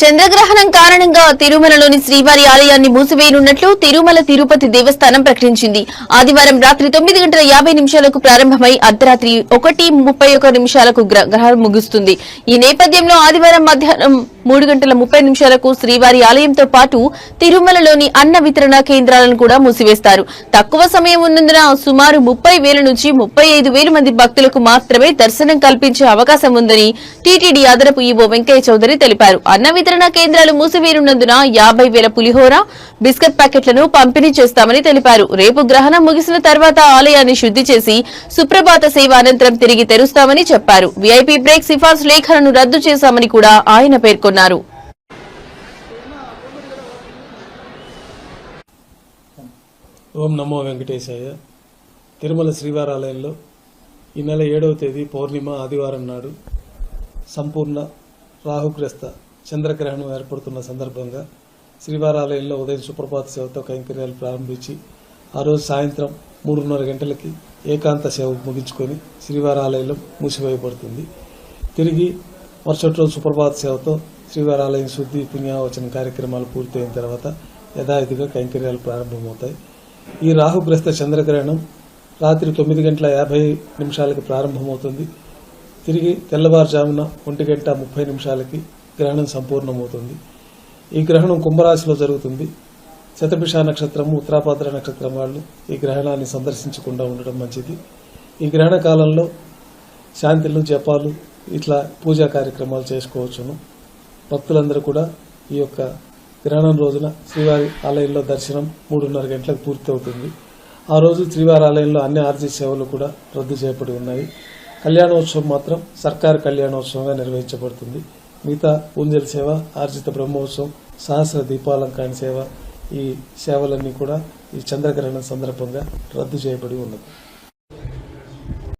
చంద్రగ్రహణం కారణంగా తిరుమలలోని శ్రీవారి ఆలయాన్ని మూసివేయనున్నట్లు తిరుమల తిరుపతి దేవస్థానం ప్రకటించింది. ఆదివారం రాత్రి తొమ్మిది గంటల యాభై నిమిషాలకు ప్రారంభమై అర్ధరాత్రి ఒకటి ముప్పై నిమిషాలకు గ్రహణం ముగుస్తుంది. ఈ నేపథ్యంలో ఆదివారం మధ్యాహ్నం మూడు గంటల ముప్పై నిమిషాలకు శ్రీవారి ఆలయంతో పాటు తిరుమలలోని అన్న వితరణ కేంద్రాలను కూడా మూసివేస్తారు. తక్కువ సమయం ఉన్నందున సుమారు ముప్పై వేల నుంచి ముప్పై ఐదు వేల మంది భక్తులకు మాత్రమే దర్శనం కల్పించే అవకాశం ఉందని టీటీడీ అదనపు ఈవో వెంకయ్య చౌదరి తెలిపారు. అన్న వితరణ కేంద్రాలు మూసివేయనున్నందున యాభై వేల పులిహోర బిస్కెట్ ప్యాకెట్లను పంపిణీ చేస్తామని తెలిపారు. రేపు గ్రహణం ముగిసిన తర్వాత ఆలయాన్ని శుద్ది చేసి సుప్రభాత సేవ అనంతరం తిరిగి తెరుస్తామని చెప్పారు. వీఐపీ బ్రేక్ సిఫార్సు లేఖలను రద్దు చేశామని కూడా ఆయన పేర్కొన్నారు. ఓం నమో వెంకటేశాయ. తిరుమల శ్రీవారాలయంలో ఈ నెల ఏడవ తేదీ పౌర్ణిమ ఆదివారం నాడు సంపూర్ణ రాహుగ్రస్త చంద్రగ్రహణం ఏర్పడుతున్న సందర్భంగా శ్రీవారాలయంలో ఉదయం సుప్రభాత సేవతో కైంకర్యాలు ప్రారంభించి ఆ రోజు సాయంత్రం మూడున్నర గంటలకి ఏకాంత సేవ ముగించుకొని శ్రీవారాలయంలో మూసివేయబడుతుంది. తిరిగి మరుసటి రోజు సుప్రభాత సేవతో శ్రీవారాలయం శుద్ధి పుణ్యావచన కార్యక్రమాలు పూర్తయిన తర్వాత యథావిధిగా కైంకర్యాలు ప్రారంభమవుతాయి. ఈ రాహుగ్రస్త చంద్రగ్రహణం రాత్రి తొమ్మిది గంటల యాభై నిమిషాలకి ప్రారంభమవుతుంది. తిరిగి తెల్లవారుజామున ఒంటి గంట ముప్పై నిమిషాలకి గ్రహణం సంపూర్ణమవుతుంది. ఈ గ్రహణం కుంభరాశిలో జరుగుతుంది. శతభిష నక్షత్రము ఉత్తరాపాద్ర నక్షత్రం వాళ్ళు ఈ గ్రహణాన్ని సందర్శించకుండా ఉండడం మంచిది. ఈ గ్రహణ కాలంలో శాంతిలు జపాలు ఇట్లా పూజా కార్యక్రమాలు చేసుకోవచ్చును. భక్తులందరూ కూడా ఈ యొక్క గ్రహణం రోజున శ్రీవారి ఆలయంలో దర్శనం మూడున్నర గంటలకు పూర్తి అవుతుంది ఆ రోజు శ్రీవారి ఆలయంలో అన్ని ఆర్జీ సేవలు కూడా రద్దు చేయబడి ఉన్నాయి. కళ్యాణోత్సవం మాత్రం సర్కారు కళ్యాణోత్సవంగా నిర్వహించబడుతుంది. మిగతా పూంజల సేవ ఆర్జిత బ్రహ్మోత్సవం సహస్ర దీపాలంకరణ సేవ ఈ సేవలన్నీ కూడా ఈ చంద్రగ్రహణం సందర్భంగా రద్దు చేయబడి ఉన్నది.